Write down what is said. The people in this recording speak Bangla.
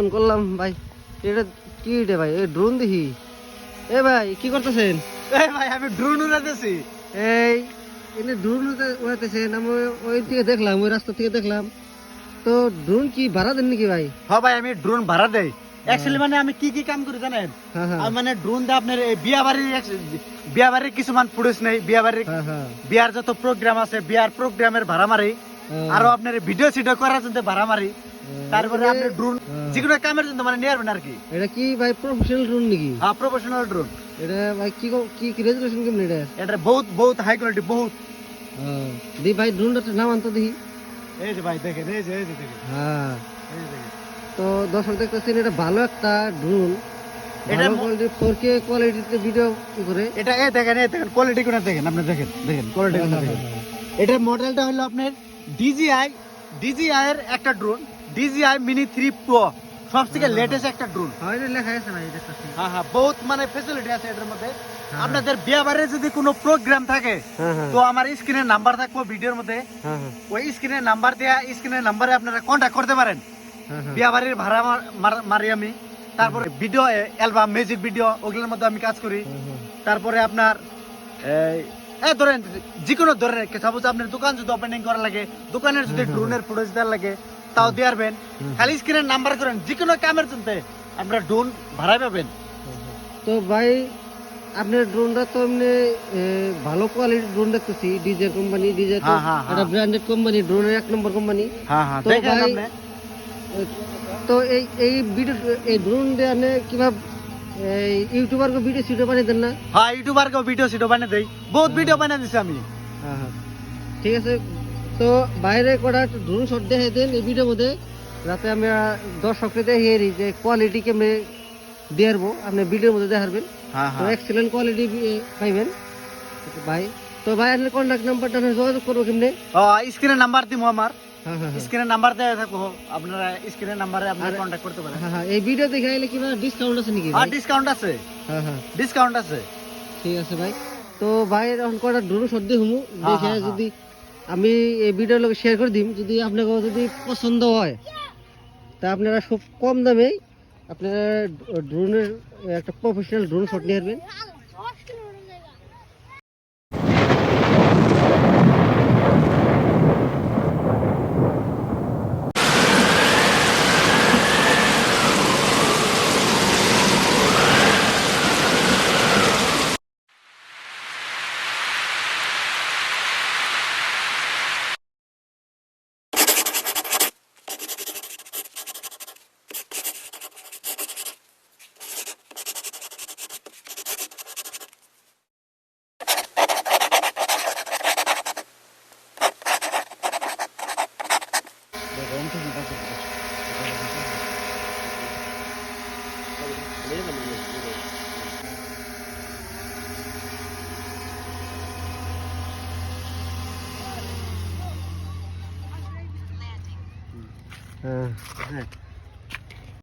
অন করলাম ভাই। এটা কি রে ভাই? এই ড্রোন দেখি। এ ভাই কি করতেছেন? এই ভাই আমি ড্রোন উড়াতেছি এই এনে ড্রোন উড়াতেছেন আমি ওই থেকে দেখলাম ওই রাস্তা থেকে দেখলাম। তো ড্রোন কি ভাড়া দেন নাকি ভাই? হ্যাঁ ভাই আমি ড্রোন ভাড়া দেই। অ্যাকচুয়ালি মানে আমি কি কি কাম করি জানেন? হ্যাঁ হ্যাঁ। মানে ড্রোন দিয়ে আপনার এই বিয়া বাড়ির বিয়া বাড়ির কিছুমান ফুটেজ নেই। বিয়া বাড়ির হ্যাঁ বিয়ার যত প্রোগ্রাম আছে বিয়ার প্রোগ্রামের ভাড়া মারি। আরও আপনার ভিডিও সিডিও করার জন্য ভাড়া মারি। তারপরে আপনি ড্রোন হ্যাঁ। যেকোনো কামের জন্য মানে নিয়ে আসবেন আর কি? এটা কি ভাই প্রফেশনাল ড্রোন নাকি? হ্যাঁ প্রফেশনাল ড্রোন এটা ভাই কি কি কি রেজুলেশন কেমন এটা? এটা বহুত বহুত হাই কোয়ালিটি বহুত। হ্যাঁ। দি ভাই ড্রোনটা নাম আনতো দেখি। এই যে ভাই দেখেন এই যে এই যে দেখেন। হ্যাঁ। যে তো দর্শক দেখতেছেন এটা ভালো একটা ড্রোন এটা কোয়ালিটিতে ভিডিও করে এটা এই দেখেন এই দেখেন কোয়ালিটি কোনা দেখেন আপনি দেখেন দেখেন কোয়ালিটি কোনা দেখেন। এটার মডেলটা হলো আপনার ডিজিআই ডিজিআই এর একটা drone DJI mini three pro সব থেকে লেটেস্ট একটা ড্রোন হয় এটা লেখা আছে ভাই হ্যাঁ হ্যাঁ বহুত মানে ফেসিলিটি আছে এটার মধ্যে। হ্যাঁ। আপনাদের বিয়ে যদি কোনো প্রোগ্রাম থাকে হ্যাঁ হ্যাঁ। তো আমার স্ক্রিনের নাম্বার থাকব ভিডিওর মধ্যে। হ্যাঁ হ্যাঁ। ওই স্ক্রিনের নাম্বার দেয়া স্ক্রিনের নাম্বারে আপনারা কন্ট্যাক্ট করতে পারেন। হ্যাঁ হ্যাঁ। বিয়া বাড়ির ভাড়া মার- আমি। তারপরে ভিডিও অ্যালবাম মিউজিক ভিডিও ওগুলোর মধ্যে আমি কাজ করি। হ্যাঁ, হ্যাঁ। তারপরে আপনার এই ধরেন যে কোনো ধরনের সাপোজ আপনার দোকান যদি ওপেনিং করা লাগে দোকানের যদি ড্রোনের ফুটেজ দেওয়ার লাগে তাও পারবেন খালি স্ক্রিনের নাম্বার করেন যে কোনো কামের জন্য আপনারা ড্রোন ভাড়ায় পাবেন। তো ভাই আপনার ড্রোনটা তো এমনি ভালো কোয়ালিটির ড্রোন দেখতেছি ডিজে কোম্পানি ডিজে তো হ্যাঁ, হ্যাঁ, একটা হ্যাঁ। ব্র্যান্ডেড কোম্পানি ড্রোনের এক নম্বর কোম্পানি হ্যাঁ হ্যাঁ তো ভাই- তো এই এই ভিডিও এই ড্রোন দিয়ে আপনি কীভাবে এই ইউটিউবার ভিডিও সিডিও বানিয়ে দেন না? হ্যাঁ ইউটিউবারকেও ভিডিও সিডিও বানিয়ে দেই। বহুত ভিডিও বানিয়ে দিছি আমি। হ্যাঁ হ্যাঁ। ঠিক আছে তো বাইরে কটা ড্রোন শট দেখে দেন এই ভিডিওর মধ্যে। যাতে আমি দর্শককে দেখে দিই যে কোয়ালিটি কেমনে দেখাবো আপনি ভিডিওর মধ্যে দেখাবেন। হ্যাঁ তো এক্সেলেন্ট কোয়ালিটি পাইবেন। ভাই তো ভাই আপনার কন্ট্যাক্ট নাম্বারটা যোগাযোগ করব কেমনে? স্ক্রিনের নাম্বার দিব আমার। হ্যাঁ হ্যাঁ হ্যাঁ। স্ক্রিনের নাম্বার দেওয়া থাকব। আপনারা স্ক্রিনের নাম্বারে আপনারা কন্ট্যাক্ট করতে পারেন। হ্যাঁ হ্যাঁ এই ভিডিও দেখে আইলে কি ডিসকাউন্ট আছে নাকি হ্যাঁ ডিসকাউন্ট আছে। হ্যাঁ হ্যাঁ। ডিসকাউন্ট আছে। ঠিক আছে ভাই। তো ভাই এখন কটা ড্রোন শট দিয়ে হুমু হ্যাঁ, দেখে হ্যাঁ, যদি আমি এই ভিডিওর লোক শেয়ার করে দিই যদি আপনাকে যদি পছন্দ হয়, তা আপনারা খুব কম দামে আপনারা ড্রোনের একটা প্রফেশনাল ড্রোন শট নিয়ে আসবেন। 내가 엄청 이상 아, 네.